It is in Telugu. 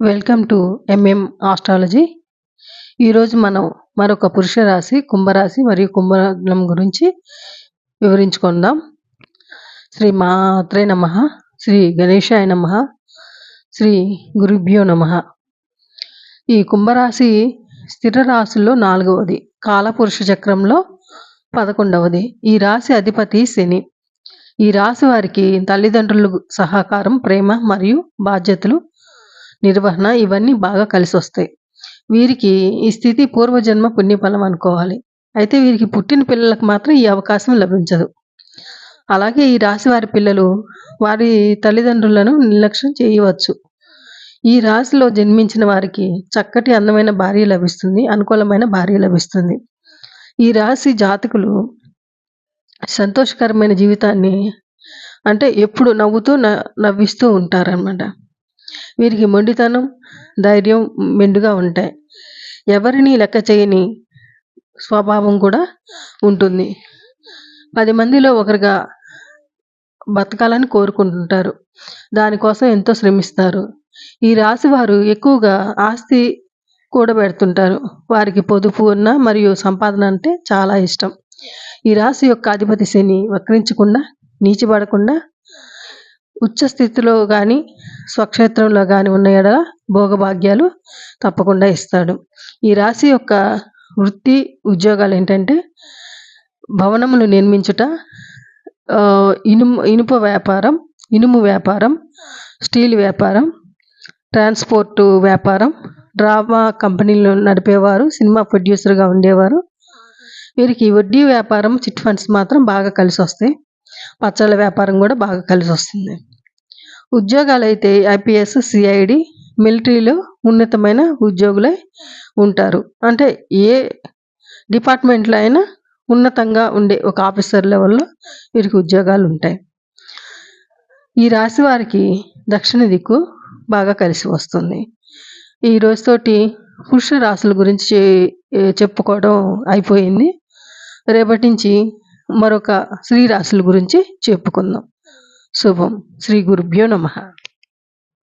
వెల్కమ్ టు ఎంఎం ఆస్ట్రాలజీ ఈరోజు మనం మరొక పురుష రాశి కుంభరాశి మరియు కుంభలగ్నం గురించి వివరించుకుందాం. శ్రీ మాత్రే నమ. శ్రీ గణేశాయ నమ. శ్రీ గురుభ్యో నమ. ఈ కుంభరాశి స్థిర రాశుల్లో నాలుగవది. కాలపురుష చక్రంలో పదకొండవది. ఈ రాశి అధిపతి శని. ఈ రాశి వారికి తల్లిదండ్రుల సహకారం ప్రేమ మరియు బాధ్యతలు నిర్వహణ ఇవన్నీ బాగా కలిసి వస్తాయి. వీరికి ఈ స్థితి పూర్వజన్మ పుణ్యఫలం అనుకోవాలి. అయితే వీరికి పుట్టిన పిల్లలకు మాత్రం ఈ అవకాశం లభించదు. అలాగే ఈ రాశి వారి పిల్లలు వారి తల్లిదండ్రులను నిర్లక్ష్యం చేయవచ్చు. ఈ రాశిలో జన్మించిన వారికి చక్కటి అందమైన భార్య లభిస్తుంది అనుకూలమైన భార్య లభిస్తుంది. ఈ రాశి జాతకులు సంతోషకరమైన జీవితాన్ని అంటే ఎప్పుడు నవ్వుతూ నవ్విస్తూ ఉంటారనమాట వీరికి మొండితనం ధైర్యం మెండుగా ఉంటాయి. ఎవరిని లెక్క చేయని స్వభావం కూడా ఉంటుంది. పది మందిలో ఒకరిగా బతకాలని కోరుకుంటుంటారు. దానికోసం ఎంతో శ్రమిస్తారు. ఈ రాశి వారు ఎక్కువగా ఆస్తి కూడబెడుతుంటారు. వారికి పొదుపు ఉన్న మరియు సంపాదన అంటే చాలా ఇష్టం. ఈ రాశి యొక్క అధిపతి శని వక్రించకుండా నీచిపడకుండా ఉచ్చ స్థితిలో కానీ స్వక్షేత్రంలో కానీ ఉన్న ఎడ భోగభాగ్యాలు తప్పకుండా ఇస్తాడు. ఈ రాశి యొక్క వృత్తి ఉద్యోగాలు ఏంటంటే భవనములు నిర్మించుట ఇనుము ఇనుప వ్యాపారం ఇనుము వ్యాపారం స్టీల్ వ్యాపారం ట్రాన్స్పోర్టు వ్యాపారం డ్రామా కంపెనీలు నడిపేవారు సినిమా ప్రొడ్యూసర్గా ఉండేవారు. వీరికి వడ్డీ వ్యాపారం చిట్ ఫండ్స్ మాత్రం బాగా కలిసి వస్తాయి పచ్చళ్ళ వ్యాపారం కూడా బాగా కలిసి వస్తుంది ఉద్యోగాలు అయితే ఐపీఎస్ సిఐడి మిలిటరీలో ఉన్నతమైన ఉద్యోగులై ఉంటారు. అంటే ఏ డిపార్ట్మెంట్లో అయినా ఉన్నతంగా ఉండే ఒక ఆఫీసర్ లెవెల్లో వీరికి ఉద్యోగాలు ఉంటాయి. ఈ రాశి వారికి దక్షిణ దిక్కు బాగా కలిసి వస్తుంది. ఈ రోజుతోటి పురుష రాశుల గురించి చెప్పుకోవడం అయిపోయింది. రేపటి నుంచి మరొక స్త్రీ రాశుల గురించి చెప్పుకుందాం. శుభం. శ్రీ గురుభ్యో నమ.